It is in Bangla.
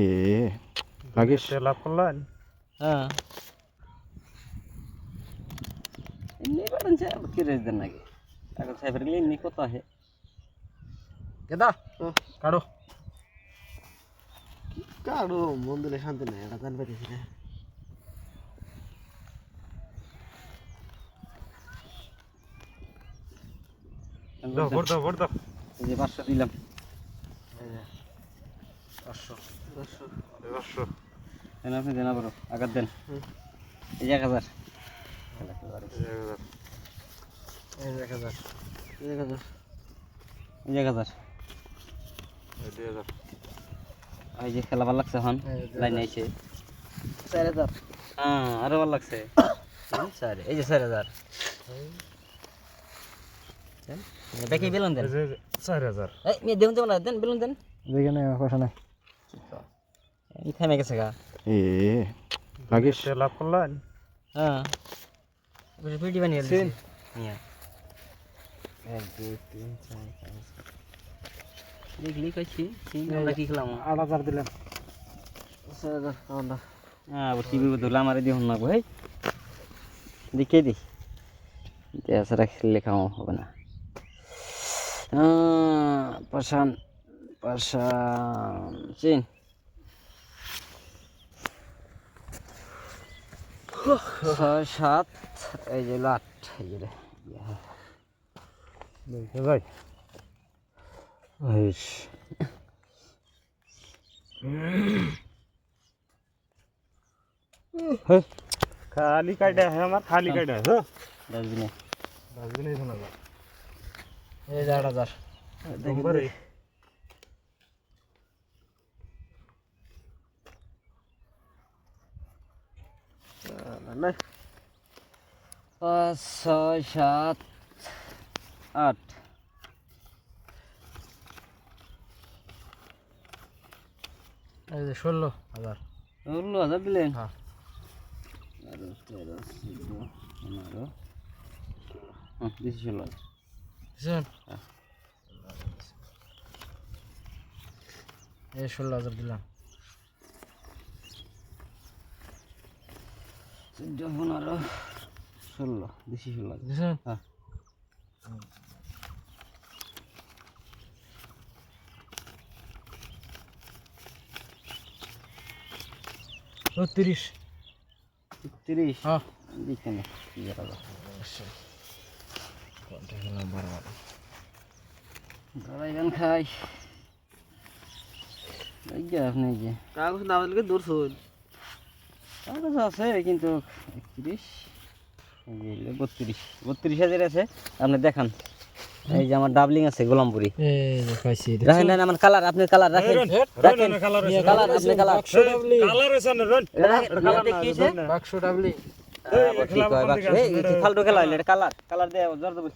এ লাগিস লাভ করলেন? হ্যাঁ। এমনি করেন কি রেস দেন নাকি? এখন সাইবার গেলে এমনি কত আছে কেদা কাটো। কারও মন দিলে শান্তি নাই এটা জান পাইতেছি না। দাও ভোট দাও ভোট দাও। এই যে পাঁচশো দিলাম পাঁচশো দর্শক পাঁচশো দেন আপনি দেন আবারও আগার দেন। এই এক হাজার। এই এক হাজার। এক হাজার। এক হাজার। এই দুই হাজার। এই যে খেলা ভালো লাগছে এখন লাইন আইছে চার হাজার। হ্যাঁ আরও ভালো লাগছে। চার এই যে চার হাজার। দেখি বেলুন দেন এই যে চার হাজার। এই মেয়ে দেখুন দেবেন না দেন বেলুন দেন। নাই। এই থেমে গেছে গা। এ লাগিস লাভ করলেন? হ্যাঁ। পিটি বানিয়ে দিয়েছি হ্যাঁ এক দুই তিন চার পাঁচ দেখলি কইছি সিং আমরা কি খেলাম? আট হাজার দিলেন। চার হাজার কাউন্টার হ্যাঁ আবার কি বিপদ হলো আমার দিয়ে না ভাই। দেখে দি এছাড়া খেললে খাওয়া হবে না। পাশান পাশান চিন ছয় সাত এই যে হলো আট এই যে রে। দেখে যাই ইস, খালি কাটে আছে আমার খালি কাটে আছে ডাস্টবিনে ডাস্টবিনে শোনা যায় এই যে পাঁচ ছয় সাত আট। এই যে ষোলো হাজার। ষোলো হাজার দিলেন? হ্যাঁ। তেরো চোদ্দ পনেরো হ্যাঁ দিচ্ছি ষোলো। হাজার এই ষোলো হাজার দিলাম। চোদ্দ পনেরো ষোলো দিচ্ছি ষোলো। হ্যাঁ। বত্রিশ তিরিশ হ্যাঁ। দিচ্ছে না খেলাম বড় বড় দাঁড়াইবেন খাই। আপনি যে। কাগজ না দূর শুন কাগজ আছে কিন্তু একত্রিশ এই যে বত্রিশ বত্রিশ হাজার আছে। আপনি দেখান। এই যে আমার ডাবলিং আছে গোলামপুরি। রাখেন রাখেন আমার কালার আপনি কালার রাখেন। রাখেন। কালার কালার আপনি কালার। কালার আছে না রন? বাক্স ডাবলি। হয় ফালতু খেলা হইল এটা কালার কালার দিয়ে জোর দেবো